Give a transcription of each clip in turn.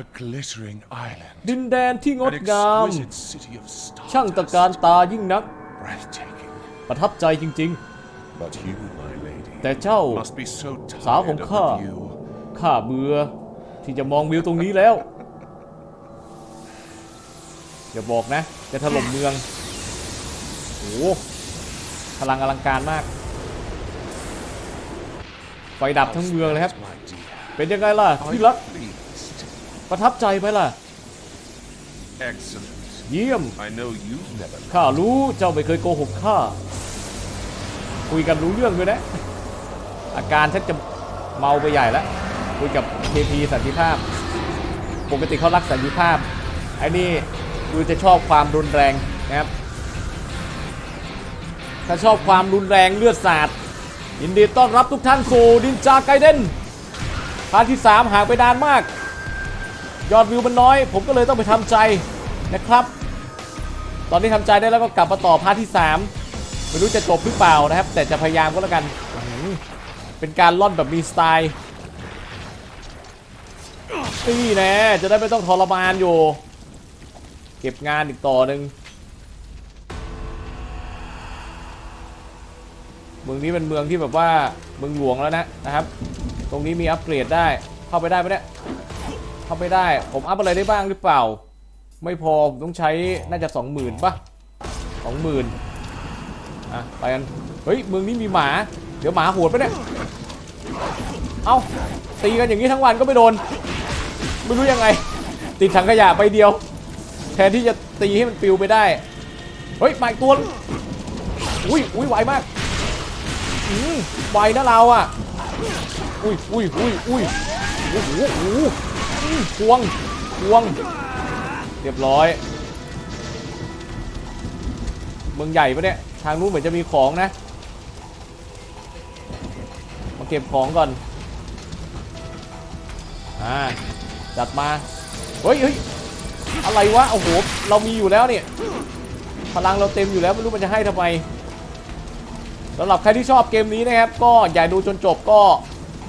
A glittering island. ดินแดนที่ง An ดงาม exquisite city of stars. ช่างตะการตายิ่งนัก Breathtaking. ประทับใจจริง But you, my lady, ๆแต่เจ้า must be so สาวของ tired of ข้า the view. ข้าเบื่อที่จะมองวิวตรงนี้แล้ว อย่าบอกนะ จะถล่มเมือง โอ้โหพลังอลังการมาก ไฟดับทั้งเมืองเลยครับ My dear, เป็นยังไงล่ะ are ที่ you รัก pleased? ประทับใจไหมล่ะ Excellent. เยี่ยม I know you've never ข้ารู้เจ้าไม่เคยโกหกข้า คุยกันรู้เรื่องด้วยนะ อาการชักจะเมาไปใหญ่แล้ว คุยกับเคพีสันติภาพ ปกติเขารักสันติภาพ ไอ้นี่ดูจะชอบความรุนแรงนะครับ ถ้าชอบความรุนแรงเลือดสาดยินดีต้อนรับทุกท่านสู่ดินจาไกเดนพาร์ทที่ 3ห่างไปนานมาก ยอดวิวมันน้อย ผมก็เลยต้องไปทำใจนะครับ ตอนนี้ทำใจได้แล้วก็กลับมาต่อพาร์ทที่ 3 ไม่รู้จะจบหรือเปล่านะครับ แต่จะพยายามก็แล้วกัน เป็นการล่อนแบบมีสไตล์นี่แน่จะได้ไม่ต้องทรมานอยู่ เก็บงานอีกต่อหนึ่งเมืองนี้เป็นเมืองที่แบบว่าเมืองหลวงแล้วนะนะครับ ตรงนี้มีอัปเกรดได้เข้าไปได้ไหมเนี่ย เข้าไปได้ ผมอัพอะไรได้บ้างหรือเปล่า ไม่พอผมต้องใช้น่าจะ20,000ป่ะ20,000อะไปกันเฮ้ยเมืองนี้มีหมา เดี๋ยวหมาโหดปะเนี่ยเอ้าตีกันอย่างนี้ทั้งวันก็ไม่โดน ไม่รู้ยังไง ติดถังขยะไปเดียว แทนที่จะตีให้มันปิวไปได้ เฮ้ยมาอีกตัวอุ้ยอุ้ยไวมากอืมไวนะเราอะอุ้ยอุ้ยอุ้ยอุ้ยโอ้โห พวงพวง เรียบร้อย เมืองใหญ่ปะเนี่ย ทางนู้นเหมือนจะมีของนะ มาเก็บของก่อน อ่า จัดมา เฮ้ยเฮ้ยอะไรวะ โอ้โห เรามีอยู่แล้วเนี่ย พลังเราเต็มอยู่แล้ว ไม่รู้มันจะให้ทำไมสำหรับใครที่ชอบเกมนี้นะครับ ก็อย่าดูจนจบก็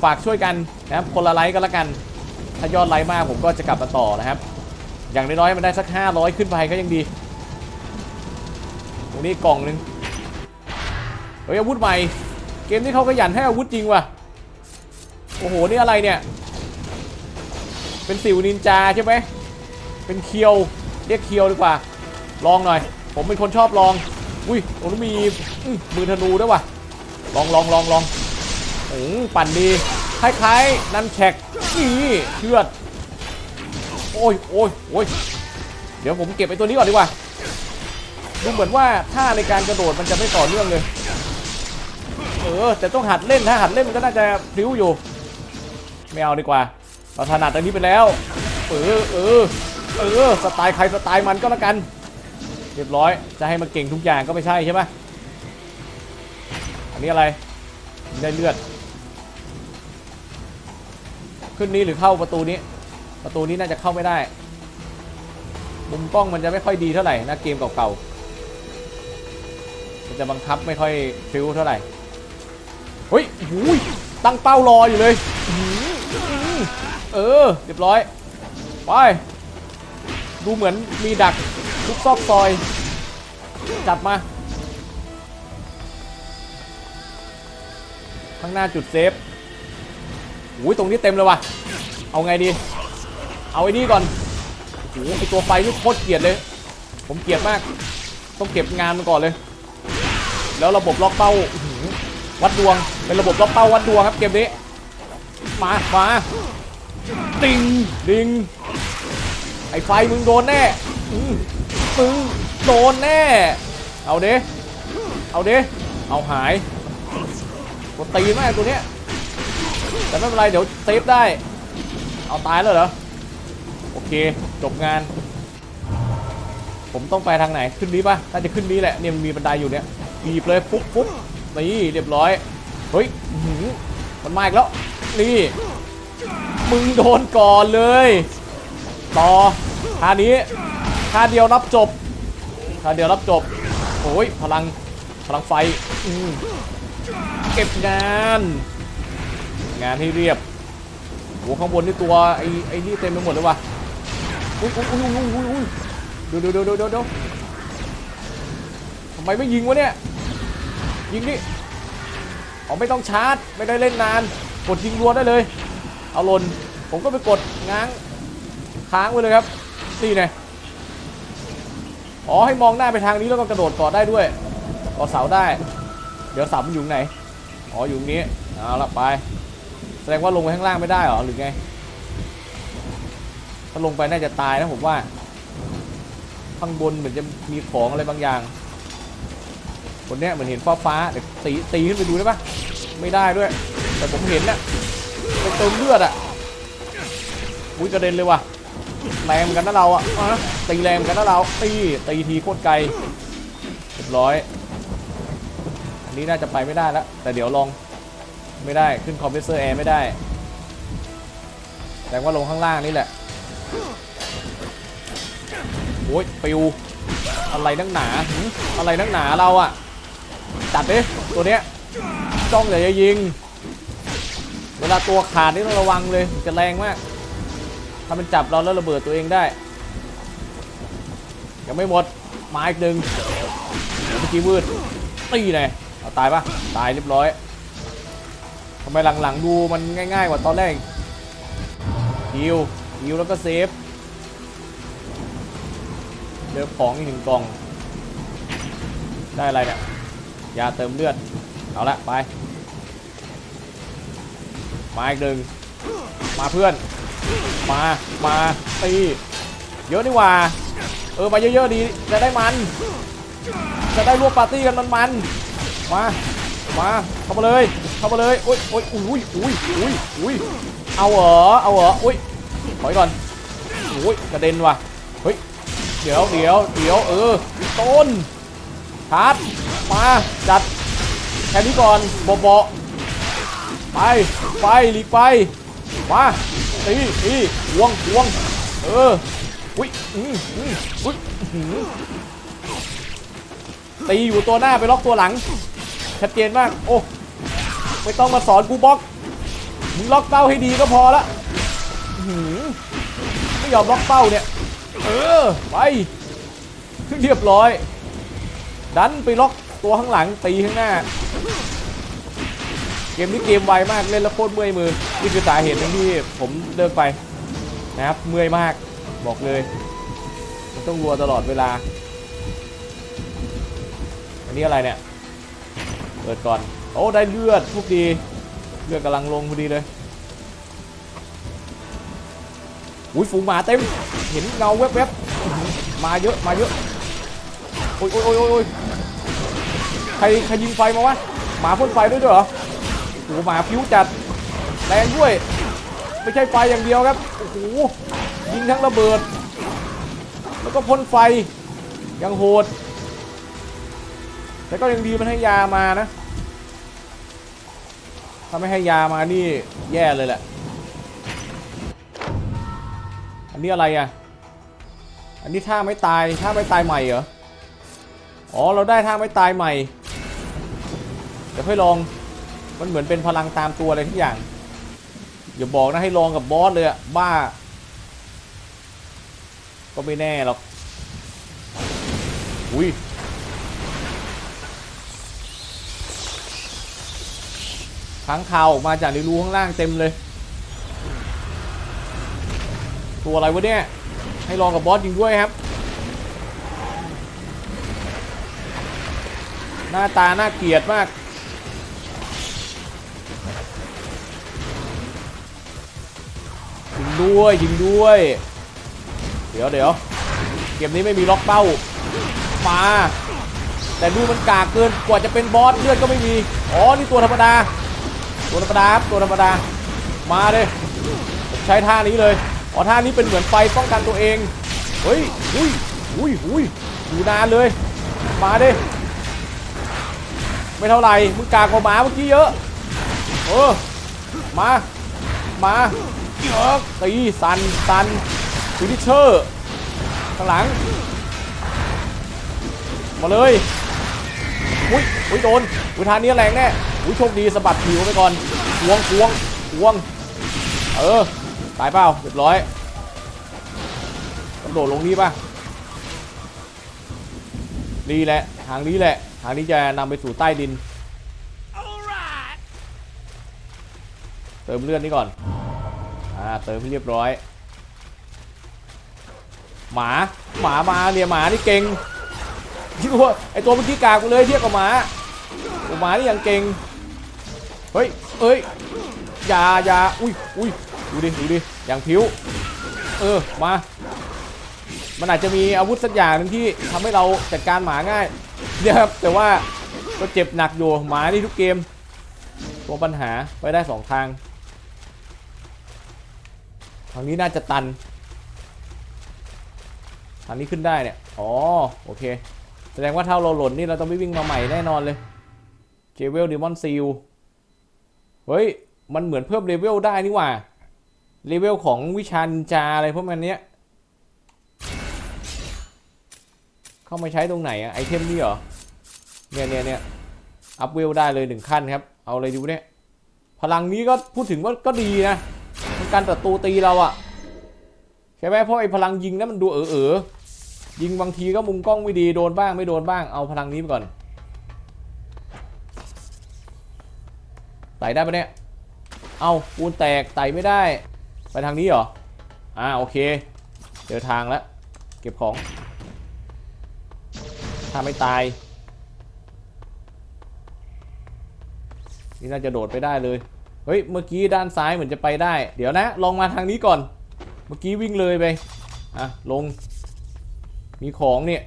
ฝากช่วยกันนะครับ คนละไลค์ก็แล้วกัน ถ้ายอดไลค์มากผมก็จะกลับมาต่อนะครับ อย่างน้อยๆมันได้สัก 500 ขึ้นไปก็ยังดี ตรงนี้กล่องนึงเฮ้ยอาวุธใหม่ เกมนี้เขาขยันให้อาวุธจริงว่ะ โอ้โห นี่อะไรเนี่ย เป็นสิวนินจาใช่ไหม เป็นเคียว เรียกเคียวดีกว่า ลองหน่อย ผมเป็นคนชอบลอง อุ้ยตรงนี้มีมือธนูด้วยว่ะ ลองลองลองลองโอ้ปั่นดี คล้ายๆ นันแฉกนี่เชือด โอ้ยโอ้ยโอ้ยเดี๋ยวผมเก็บไอ้ตัวนี้ก่อนดีกว่า ดูเหมือนว่าท่าในการกระโดดมันจะไม่ต่อเนื่องเลย เออ แต่ต้องหัดเล่น ถ้าหัดเล่นมันก็น่าจะพริ้วอยู่ ไม่เอาดีกว่าเราถนัดอันนี้ไปแล้ว เออเออเออ สไตล์ใครสไตล์มันก็แล้วกัน เรียบร้อย จะให้มันเก่งทุกอย่างก็ไม่ใช่ใช่ไหมอันนี้อะไร ได้เลือด ขึ้นนี้หรือเข้าประตูนี้ ประตูนี้น่าจะเข้าไม่ได้ มุมกล้องมันจะไม่ค่อยดีเท่าไหร่นะเกมเก่าๆ มันจะบังคับไม่ค่อยฟิวเท่าไหร่ เฮ้ยหูยตั้งเป้ารออยู่เลย เออ เรียบร้อย ไป ดูเหมือนมีดักทุกซอกซอย จับมา ข้างหน้าจุดเซฟ อุ้ยตรงนี้เต็มเลยว่ะ เอาไงดี เอาไอ้นี่ก่อนโอ้โหไอตัวไฟนี่โคตรเกลียดเลย ผมเกลียดมาก ต้องเก็บงานมันก่อนเลย แล้วระบบล็อกเป้าวัดดวง เป็นระบบล็อกเป้าวัดดวงครับเกมนี้ มา มาติงดิง ไอไฟมึงโดนแน่มึงโดนแน่ เอาเด้เอาเด้เอาหายกดตีมากตัวเนี้ย แต่ไม่เป็นไรเดี๋ยวเซฟได้ เอาตายแล้วเหรอ โอเค จบงาน ผมต้องไปทางไหนขึ้นนี้ปะน่าจะขึ้นนี้แหละเนี่ยมันมีบันไดอยู่เนี่ยบีบเลยปุ๊บปุ๊บนี่เรียบร้อย เฮ้ยหือมันมาอีกแล้ว นี่ มึงโดนก่อนเลย ต่อท่านี้ท่าเดียวรับจบท่าเดียวรับจบ โอ้ยพลังพลังไฟอืเก็บงาน งานให้เรียบโหข้างบนนี่ตัวไอ้ไอ้นี่เต็มไปหมดเลยว่ะอุ้ยอุ้ยอุ้ยอุ้ยอุ้ยอุ้ยดูดูดูดูดูดูทำไมไม่ยิงวะเนี่ย ยิงดิอ๋อไม่ต้องชาร์จ ไม่ได้เล่นนาน กดยิงรัวได้เลย เอาหลน ผมก็ไปกดง้างค้างไว้เลยครับ นี่ไงอ๋อให้มองหน้าไปทางนี้แล้วก็กระโดดเกาะได้ด้วยเกาะเสาได้ เดี๋ยวเสามันอยู่ไหน อ๋ออยู่ตรงนี้ เอาละไป แสดงว่าลงไปข้างล่างไม่ได้หรอหรือไง ถ้าลงไปน่าจะตายนะผมว่า ข้างบนเหมือนจะมีของอะไรบางอย่างคนเนี้ยเหมือนเห็นฟ้าฟ้าเดี๋ยวตีตีขึ้นไปดูได้ปะไม่ได้ด้วย แต่ผมเห็นน่ะไปเติมเลือดอะอุ้ยกระเด็นเลยว่ะแรงเหมือนกันนะเราอะอะตีแรงเหมือนกันนะเราตีตีทีโคตรไกลเรียบร้อย อันนี้น่าจะไปไม่ได้แล้วแต่เดี๋ยวลอง ไม่ได้ขึ้นคอมเพรสเซอร์แอร์ไม่ได้ แต่ว่าลงข้างล่างนี่แหละโอ้ยปิวอะไรนักหนาอะไรนักหนาเราอะจัดดิตัวเนี้ยจ้องอย่าจะยิง เวลาตัวขาดนี่ต้องระวังเลยจะแรงมากถ้ามันจับเราแล้วระเบิดตัวเองได้ ยังไม่หมดมาอีกหนึ่งเมื่อกี้วืดตีไงเอาตายปะตายเรียบร้อย ทำไมหลังๆดูมันง่ายๆกว่าตอนแรกฮิวฮิวแล้วก็เซฟเจอของอีกหนึ่งกล่อง ได้อะไรเนี่ยยาเติมเลือด เอาละไป มาอีกหนึ่งมาเพื่อน มา มาตีเยอะนี่ว่า เออมาเยอะๆดี จะได้มัน จะได้ร่วมปาร์ตี้กันมันๆมา มาเข้ามาเลยเข้ามาเลยโอ้ยโอ้ยอุ้ยอุ้ยอุ้ยอุ้ยเอาเหรอเอาเหรออุ้ยถอยก่อนอุ้ยกระเด็นว่ะเฮ้ยเดี๋ยวเดี๋ยวเดี๋ยวเออต้นชาร์จมาจัดแค่นี้ก่อนบอบอไปไปหลีกไปมาตีตีวงวงเอออุ้ยอืมอืมอุ้ยตีอยู่ตัวหน้าไปล็อกตัวหลัง ชัดเจนมาก โอ้ไม่ต้องมาสอนกูบล็อก มึงล็อกเป้าให้ดีก็พอละหือไม่ยอมล็อกเป้าเนี่ย เออ ไป เรียบร้อย ดันไปล็อกตัวข้างหลังตีข้างหน้า เกมนี้เกมไวมากเล่นแล้วโคตรเมื่อยมือ นี่คือสาเหตุที่ผมเลิกไปนะครับ เมื่อยมากบอกเลย มันต้องรัวตลอดเวลา อันนี้อะไรเนี่ย เปิดก่อน โอ้ได้เลือดทุกดีเลือดกำลังลงพอดีเลยอุ้ยฝูงหมาเต็ม เห็นเงาแวบๆ มาเยอะมาเยอะ โอ้ยโอ้ยโอ้ยโอ้ยโอ้ยใครใครยิงไฟมาวะ หมาพ่นไฟด้วยด้วยเหรอโอ้โหหมาพิ้วจัด แรงด้วย ไม่ใช่ไฟอย่างเดียวครับ โอ้โห ยิงทั้งระเบิด แล้วก็พ่นไฟ ยังโหด แต่ก็ยังดีมันให้ยามานะ ถ้าไม่ให้ยามานี่แย่เลยแหละ อันนี้อะไรอะ อันนี้ท่าไม่ตายท่าไม่ตายใหม่เหรอ อ๋อ เราได้ท่าไม่ตายใหม่ เดี๋ยวค่อยลอง มันเหมือนเป็นพลังตามตัวอะไรทุกอย่าง อย่าบอกนะให้ลองกับบอสเลยอะบ้า ก็ไม่แน่หรอก อุ้ย ค้างคาวออกมาจากในรูข้างล่างเต็มเลย ตัวอะไรวะเนี่ย ให้ลองกับบอสจริงด้วยครับ หน้าตาน่าเกลียดมากยิงด้วยยิงด้วย เดี๋ยวเดี๋ยวเกมนี้ไม่มีล็อกเป้ามาแต่ดูมันกากเกินกว่าจะเป็นบอสเลือดก็ไม่มี อ๋อ นี่ตัวธรรมดา ตัวธรรมดาครับตัวธรรมดา มาเลยใช้ท่านี้เลยอ๋อท่านี้เป็นเหมือนไฟป้องกันตัวเอง เฮ้ยอุ้ยอุ้ยอุ้ยอยู่นานเลย มาดิไม่เท่าไหร่มึงกากกว่าหมาเมื่อกี้เยอะเออมามาเยอะตีสันสันฟินิเชอร์ข้างหลัง มาเลยอุ้ยอุ้ยโดนอุ้ยทานนี้แรงแน่ อุ้ยโชคดีสะบัดผิวไปก่อนควงควงควง เออ ตายเปล่าเรียบร้อยกระโดดลงนี่ป่ะนี่แหละ ทางนี้แหละ ทางนี้จะนำไปสู่ใต้ดิน เติมเลือดนี่ก่อน อ่า เติมให้เรียบร้อย หมา หมามาเนี่ยหมานี่เก่งที่ตัวไอตัวเมื่อกี้กากูเลยเทียบกับหมาหมานี่ยังเก่ง เฮ้ยเอ้ยอย่าอย่าอุ้ยอุ้ยดูดิดูดิอย่างผิว เออมา มันอาจจะมีอาวุธสักอย่างหนึ่งที่ทำให้เราจัดการหมาง่ายเนี่ยครับแต่ว่าก็เจ็บหนักอยู่หมานี่ทุกเกม ตัวปัญหาไปได้สองทางทางนี้น่าจะตันทางนี้ขึ้นได้เนี่ย อ๋อ โอเค แสดงว่าถ้าเราหล่นนี่เราต้องไม่วิ่งมาใหม่แน่นอนเลย เจเวลดิมอนซิล เฮ้ย มันเหมือนเพิ่มเลเวลได้นี่หว่า เลเวลของวิชานินจาอะไรพวกมันเนี้ย เข้ามาใช้ตรงไหนอะไอเทมนี่เหรอ เนี่ยเนี่ยเนี่ยอัพเวลได้เลยหนึ่งขั้นครับ เอาเลยดูเนี่ย พลังนี้ก็พูดถึงว่าก็ดีนะมันการตัดตูตีเราอะใช่ไหมเพราะไอพลังยิงนั้นมันดูเออเออยิงบางทีก็มุมกล้องไม่ดีโดนบ้างไม่โดนบ้าง เอาพลังนี้ไปก่อน ไต่ได้ปะเนี่ย เอาปูนแตกไต่ไม่ได้ ไปทางนี้เหรอ อ่าโอเค เจอทางแล้ว เก็บของ ถ้าไม่ตาย นี่น่าจะโดดไปได้เลย เฮ้ย เมื่อกี้ด้านซ้ายเหมือนจะไปได้ เดี๋ยวนะ ลองมาทางนี้ก่อน เมื่อกี้วิ่งเลยไป อะ ลง มีของเนี่ย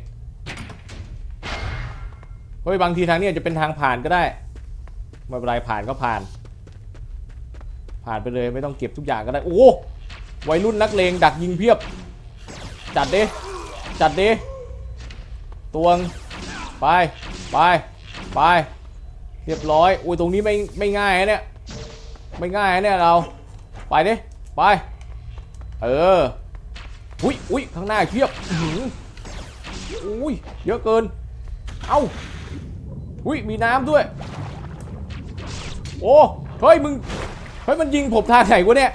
เฮ้ย บางทีทางนี้อาจจะเป็นทางผ่านก็ได้ ไม่เป็นไรผ่านก็ผ่าน ผ่านไปเลยไม่ต้องเก็บทุกอย่างก็ได้ โอ้วัยรุ่นนักเลงดักยิงเพียบ จัดด้จัดด้ตวงไปไปไปเรียบร้อยอุ้ยตรงนี้ไม่ไม่ง่ายเนี่ยไม่ง่ายเนี่ยเราไปดิไปเอออุ้ยอุ้ยข้างหน้าเพียบอุ้ยเยอะเกิน เอ้าอุ้ยมีน้ำด้วย โอ้เฮ้ยมึงเฮ้ยมันยิงผมทางไหนวะเนี่ย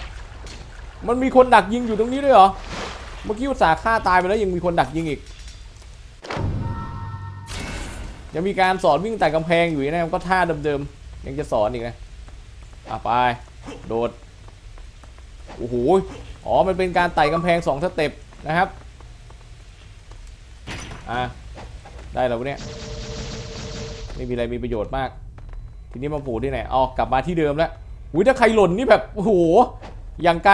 มันมีคนดักยิงอยู่ตรงนี้ด้วยเหรอเมื่อกี้อุตส่าห์ฆ่าตายไปแล้วยังมีคนดักยิงอีกยังมีการสอนวิ่งแต่กำแพงอยู่นะก็ท่าเดิมๆยังจะสอนอีกนะอะไปโดดโอ้โหอ๋อมันเป็นการไต่กำแพงสองสเต็ปนะครับอะได้แล้ววะเนี่ยไม่มีอะไรมีประโยชน์มาก ทีนี้มาผูที่ไหนอ๋อกลับมาที่เดิมแล้วอุ้ยถ้าใครหล่นนี่แบบโอ้โหอย่างไกล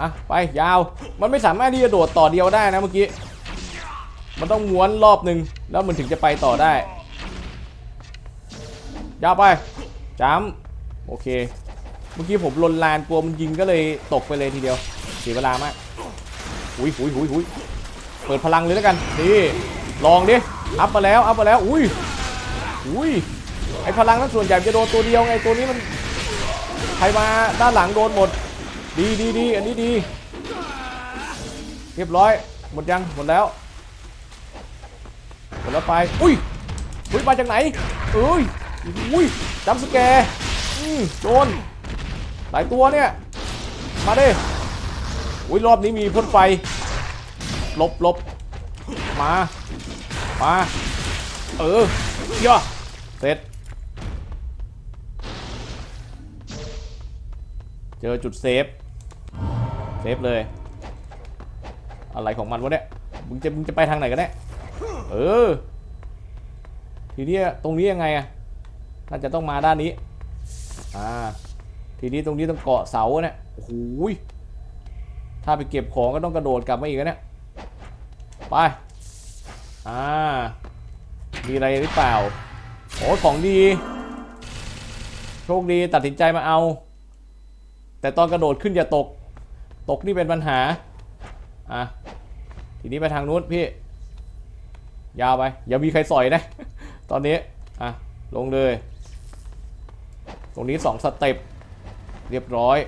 อะไปยาว มันไม่สามารถที่จะโดดต่อเดียวได้นะเมื่อกี้ มันต้องม้วนรอบหนึ่งแล้วมันถึงจะไปต่อได้ ยาวไปจ้ำโอเค เมื่อกี้ผมลนลานกลัวมันยิงก็เลยตกไปเลยทีเดียวเสียเวลามากหุยหุยหุยหุยเปิดพลังเลยแล้วกันนี่ลองดิ อัพมาแล้ว อัพมาแล้ว อุ้ยอุ้ย ไอพลังนั้นส่วนใหญ่จะโดนตัวเดียวไงตัวนี้มันใครมาด้านหลังโดนหมด ดีดีดีอันนี้ดี เรียบร้อย หมดยังหมดแล้วหมดแล้วไป อุ้ยอุ้ยมาจากไหนเอ้ยอุ้ยจัมสแกร์อืมโดนหลายตัวเนี่ย มาดิอุ้ยรอบนี้มีพ่นไฟหลบหลบมา มา เออย่อเสร็จ เจอจุดเซฟ เซฟเลย อะไรของมันวะเนี่ย มึงจะมึงจะไปทางไหนกันแน่เออ ทีนี้ตรงนี้ยังไงอะน่าจะต้องมาด้านนี้ อ่า ทีนี้ตรงนี้ต้องเกาะเสาเนี่ยโอ้โหยถ้าไปเก็บของก็ต้องกระโดดกลับมาอีกนะเนี่ย ไป อ่า มีอะไรหรือเปล่า โอ้ของดี โชคดีตัดสินใจมาเอา แต่ตอนกระโดดขึ้นอย่าตก ตกนี่เป็นปัญหา อะ ทีนี้ไปทางนู้นพี่ ยาวไป อย่ามีใครสอยนะ ตอนนี้ อะ ลงเลย ตรงนี้สองสเต็ป เรียบร้อย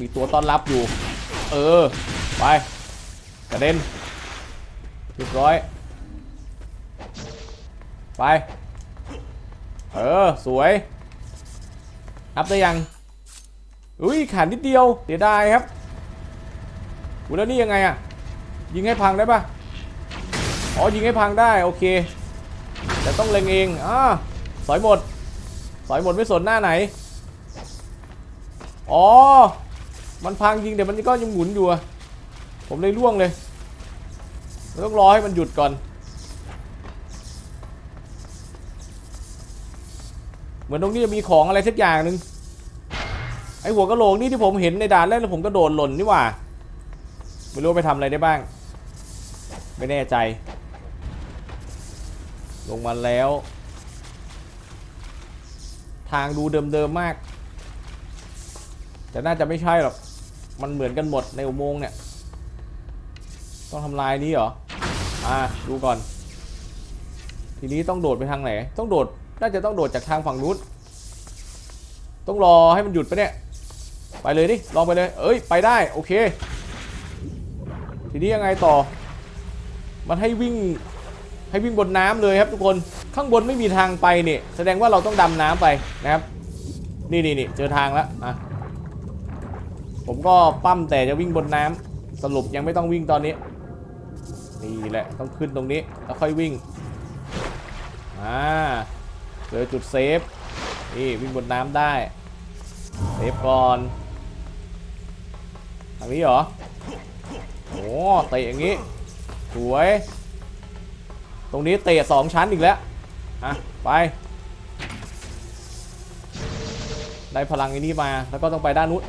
มีตัวต้อนรับอยู่ เออ ไป กระเด็น เรียบร้อย ไป เออ สวย อัพได้ยัง อุ้ยขาดนิดเดียวเสียดายครับอูแล้วนี่ยังไงอะยิงให้พังได้ปะอ๋อยิงให้พังได้โอเค แต่ต้องเล็งเองอ่าสอยหมดสอยหมดไม่สนหน้าไหนอ๋อ มันพังจริงเดี๋ยวมันก็ยังหมุนอยู่ผมเลยล่วงเลยต้องรอให้มันหยุดก่อน เหมือนตรงนี้จะมีของอะไรสักอย่างหนึ่ง อหัวกะโหลกนี่ที่ผมเห็นในด่านแรกแล้วผมก็โดดหล่นนี่หว่า ไม่รู้ไปทำอะไรได้บ้าง ไม่แน่ใจ ลงมาแล้ว ทางดูเดิมๆมาก แต่น่าจะไม่ใช่หรอก มันเหมือนกันหมดในอุโมงค์เนี่ย ต้องทำลายนี้เหรอ อ่าดูก่อน ทีนี้ต้องโดดไปทางไหน ต้องโดด น่าจะต้องโดดจากทางฝั่งนู้นต้องรอให้มันหยุดไปะเนี่ย ไปเลยดิลองไปเลย เอ้ยไปได้โอเค ทีนี้ยังไงต่อ มันให้วิ่งให้วิ่งบนน้ำเลยครับทุกคนข้างบนไม่มีทางไปเนี่ยแสดงว่าเราต้องดำน้ำไปนะครับ นี่นี่นี่เจอทางแล้วอะผมก็ปั้มแต่จะวิ่งบนน้ำสรุปยังไม่ต้องวิ่งตอนนี้นี่แหละต้องขึ้นตรงนี้แล้วค่อยวิ่งอ่าเจอจุดเซฟนี่วิ่งบนน้ำได้เซฟก่อน ทางนี้เหรอโอ้เตะอย่างนี้สวย ตรงนี้เตะสองชั้นอีกแล้วอะไป ได้พลังอ้นี้มาแล้วก็ต้องไปด้านนู้น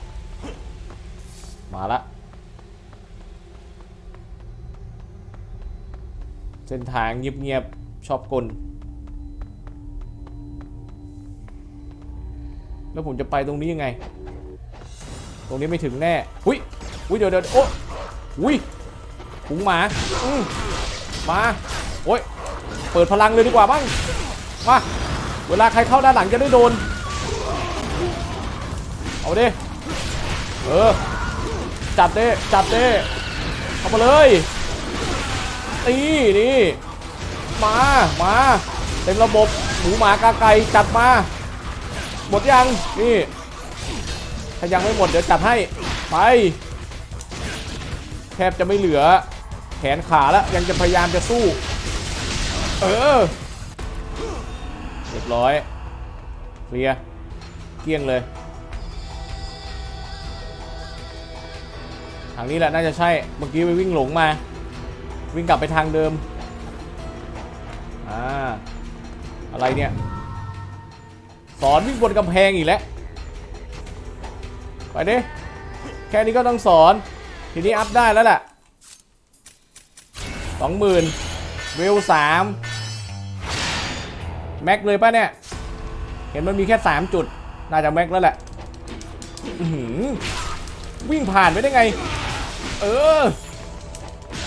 มาละเส้นทางเงียบๆชอบกล แล้วผมจะไปตรงนี้ยังไง ตรงนี้ไม่ถึงแน่อุ้ย อุ้ยเดี๋ยวเดี๋ยวโอ้อุ้ยหุงหมาอืมมาโอ้ยเปิดพลังเลยดีกว่าบ้างมาเวลาใครเข้าด้านหลังจะได้โดน เอาดิเออจัดเด้จัดเด้เข้ามาเลยนี่นี่มามาเต็มระบบหมูหมากาไก่จัดมาหมดยังนี่ถ้ายังไม่หมดเดี๋ยวจัดให้ไป แทบจะไม่เหลือแขนขาแล้ว ยังจะพยายามจะสู้ เออ เรียบร้อย เคลียร์เกลี้ยงเลย ทางนี้แหละน่าจะใช่ เมื่อกี้ไปวิ่งหลงมา วิ่งกลับไปทางเดิม อ่า อะไรเนี่ย สอนวิ่งบนกำแพงอีกแล้ว ไปดิ แค่นี้ก็ต้องสอน ทีนี้อัพได้แล้วแหละสองหมื่นเวสามแม็กเลยป่ะเนี่ย เห็นมันมีแค่3จุด น่าจะแม็กแล้วแหละวิ่งผ่านไปได้ไง เออ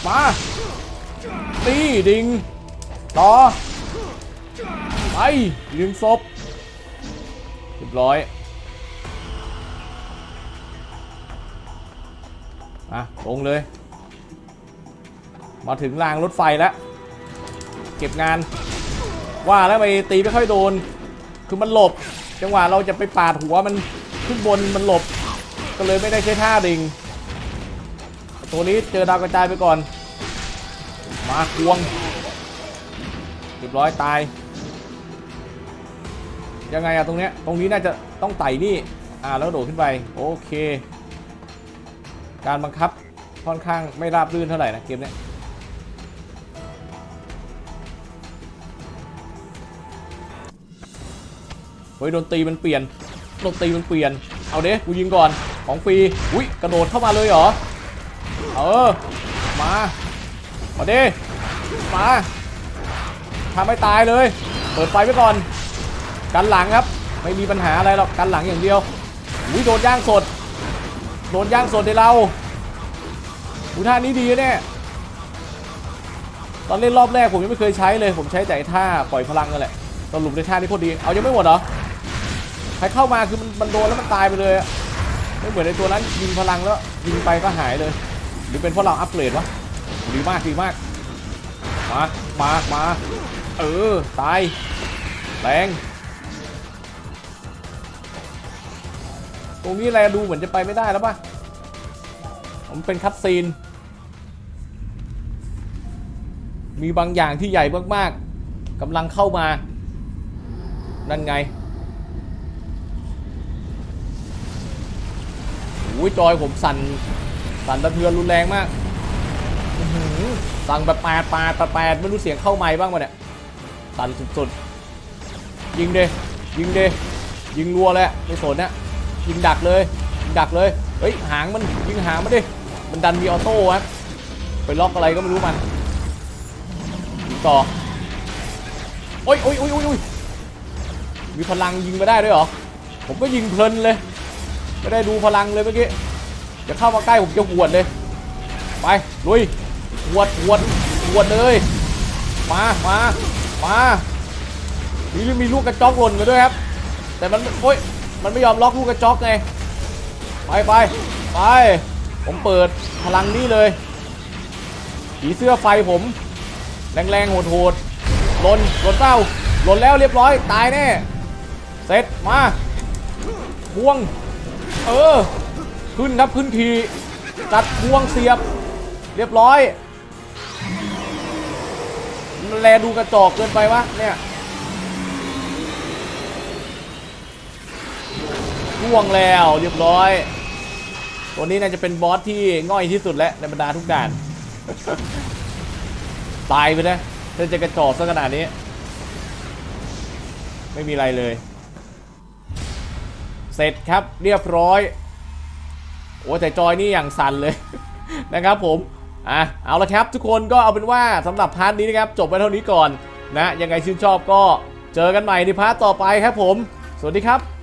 มาตีดิง ต่อ ไปยิงศพเรียบร้อย อะลงเลย มาถึงรางรถไฟแล้ว เก็บงาน ว่าแล้วไปตีไม่ค่อยโดน คือมันหลบ จังหวะเราจะไปปาดหัวมันขึ้นบนมันหลบ ก็เลยไม่ได้ใช้ท่าดิง ตัวนี้เจอดาวกระจายไปก่อน มาควงเรียบร้อยตาย ยังไงอะตรงเนี้ย ตรงนี้น่าจะต้องไต่นี่ อ่าแล้วโดดขึ้นไป โอเค การบังคับค่อนข้างไม่ราบรื่นเท่าไหร่นะเกมเนี้ยเฮ้ยดนตรีมันเปลี่ยนดนตรีมันเปลี่ยน เอาเด้กูยิงก่อน ของฟรี อุ้ยกระโดดเข้ามาเลยเหรอ เออ มามาเด้มาทำให้ตายเลย เปิดไฟไว้ก่อน กันหลังครับ ไม่มีปัญหาอะไรหรอก กันหลังอย่างเดียวอุ้ยโดนย่างสด โดนย่างสดในเราอุท่านี้ดีเนี่ยตอนเล่นรอบแรกผมยังไม่เคยใช้เลย ผมใช้แต่ท่าปล่อยพลังนั่นแหละสรุปในท่านี้โคตรดี เอายังไม่หมดเหรอ ใครเข้ามาคือมันมันโดนแล้วมันตายไปเลยไม่เหมือนในตัวนั้นยิงพลังแล้วยิงไปก็หายเลย หรือเป็นเพราะเราอัปเกรดวะดีมากดีมากมามามาเออตายแรง ตรงนี้แลดูเหมือนจะไปไม่ได้แล้วป่ะผมนเป็นคัตซีน มีบางอย่างที่ใหญ่มากๆกำลังเข้ามา นั่นไงโอ้ยจอยผมสั่น สั่นสะเทือนรุนแรงมากสั่งแบบแปดแปดแปดแปดไม่รู้เสียงเข้าไม้บ้างปะเนี่ย สั่นสุดๆ ยิงเดยิงเดยิงรัวเละไม่สนนะ ยิงดักเลยยิงดักเลย เฮ้ยหางมันยิงหางมันดิ มันดันมีออโต้ฮะไปล็อกอะไรก็ไม่รู้มันต่อโอ้ยโอ้ยโอ้ยโอ้ยโอ้ยมีพลังยิงมาได้ด้วยเหรอ ผมก็ยิงเพลินเลย ไม่ได้ดูพลังเลยเมื่อกี้ จะเข้ามาใกล้ผมจะหวดเลย ไป ลุยหวดหวดหวดเลย มา มา มา มีมีลูกกระจอกหล่นมาด้วยครับ แต่มัน โอ้ย มันไม่ยอมล็อกลูกกระจอกไง ไปไปไป ผมเปิดพลังนี้เลย ผีเสื้อไฟผม แรงๆโหดๆหล่นหล่นเป้าหล่นแล้วเรียบร้อย ตายแน่ เสร็จ มาพวง เออ ขึ้นครับขึ้นทีตัดพวงเสียบ เรียบร้อย แลดูกระจอกเกินไปวะเนี่ย ล่วงแล้วเรียบร้อย ตัวนี้น่าจะเป็นบอสที่ง่อยที่สุดแล้วในบรรดาทุกด่าน ตายไปนะถ้าจะกระจอกซะขนาดนี้ ไม่มีอะไรเลย เสร็จครับเรียบร้อย โอ้แต่จอยนี่อย่างสั่นเลย นะครับผมอะเอาละครับทุกคนก็เอาเป็นว่าสำหรับพาร์ทนี้นะครับ จบไปเท่านี้ก่อนนะ ยังไงชื่นชอบก็เจอกันใหม่ในพาร์ทต่อไปครับผม สวัสดีครับ